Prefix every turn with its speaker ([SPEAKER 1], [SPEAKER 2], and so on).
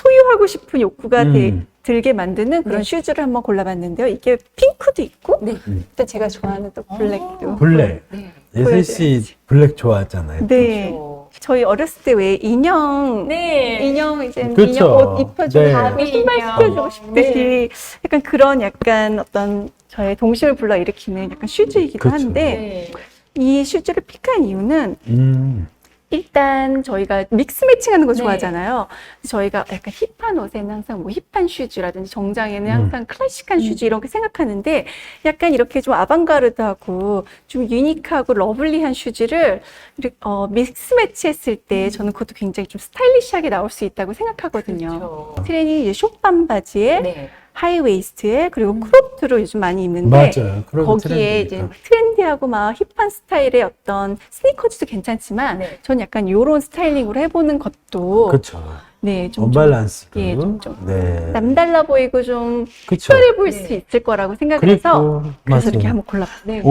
[SPEAKER 1] 소유하고 싶은 욕구가 되-
[SPEAKER 2] 음.
[SPEAKER 1] 들게 만드는 그런
[SPEAKER 3] 네.
[SPEAKER 1] 슈즈를 한번 골라봤는데요. 이게 핑크도 있고,
[SPEAKER 3] 네.
[SPEAKER 1] 또 제가 좋아하는 또 블랙도.
[SPEAKER 2] 블랙.
[SPEAKER 3] 네.
[SPEAKER 2] 예슬 씨 블랙 좋아하잖아요.
[SPEAKER 1] 네.
[SPEAKER 3] 그렇죠.
[SPEAKER 1] 저희 어렸을 때 왜 인형,
[SPEAKER 3] 네.
[SPEAKER 1] 인형 이제
[SPEAKER 2] 그쵸.
[SPEAKER 1] 인형 옷 입혀주고
[SPEAKER 2] 네.
[SPEAKER 1] 바비 신발
[SPEAKER 3] 인형.
[SPEAKER 1] 시켜주고 싶듯이 약간 그런 약간 어떤 저의 동심을 불러 일으키는 약간 슈즈이기도
[SPEAKER 2] 그쵸.
[SPEAKER 1] 한데
[SPEAKER 3] 네.
[SPEAKER 1] 이 슈즈를 픽한 이유는
[SPEAKER 2] 음.
[SPEAKER 1] 일단 저희가 믹스 매칭하는 거
[SPEAKER 3] 네.
[SPEAKER 1] 좋아하잖아요. 저희가 약간 힙한 옷에는 항상 뭐 힙한 슈즈라든지 정장에는
[SPEAKER 2] 음.
[SPEAKER 1] 항상 클래식한
[SPEAKER 3] 음.
[SPEAKER 1] 슈즈 이렇게 생각하는데 약간 이렇게 좀 아방가르드하고 좀 유니크하고 러블리한 슈즈를 이렇게 어, 믹스 매치했을 때 저는 그것도 굉장히 좀 스타일리시하게 나올 수 있다고 생각하거든요.
[SPEAKER 3] 그렇죠.
[SPEAKER 1] 트레이닝 이제 숏반 바지에
[SPEAKER 3] 네.
[SPEAKER 1] 하이웨이스트에 그리고
[SPEAKER 3] 음.
[SPEAKER 1] 크롭트로 요즘 많이 입는데
[SPEAKER 2] 맞아요.
[SPEAKER 1] 거기에 이제
[SPEAKER 2] 트렌드니까.
[SPEAKER 1] 트렌디하고 막 힙한 스타일의 어떤 스니커즈도 괜찮지만
[SPEAKER 3] 네.
[SPEAKER 1] 전 약간 요런 스타일링으로 해보는 것도
[SPEAKER 2] 그렇죠.
[SPEAKER 1] 네, 좀,
[SPEAKER 2] 언밸런스.
[SPEAKER 1] 예, 좀- 좀
[SPEAKER 2] 네.
[SPEAKER 1] 남달라 보이고 좀
[SPEAKER 2] 그쵸.
[SPEAKER 1] 특별해 보일
[SPEAKER 3] 네.
[SPEAKER 1] 수 있을 거라고 생각해서
[SPEAKER 2] 그리고
[SPEAKER 1] 그래서 이렇게
[SPEAKER 2] 맞습니다.
[SPEAKER 1] 한번 골라봤어요.
[SPEAKER 3] 네.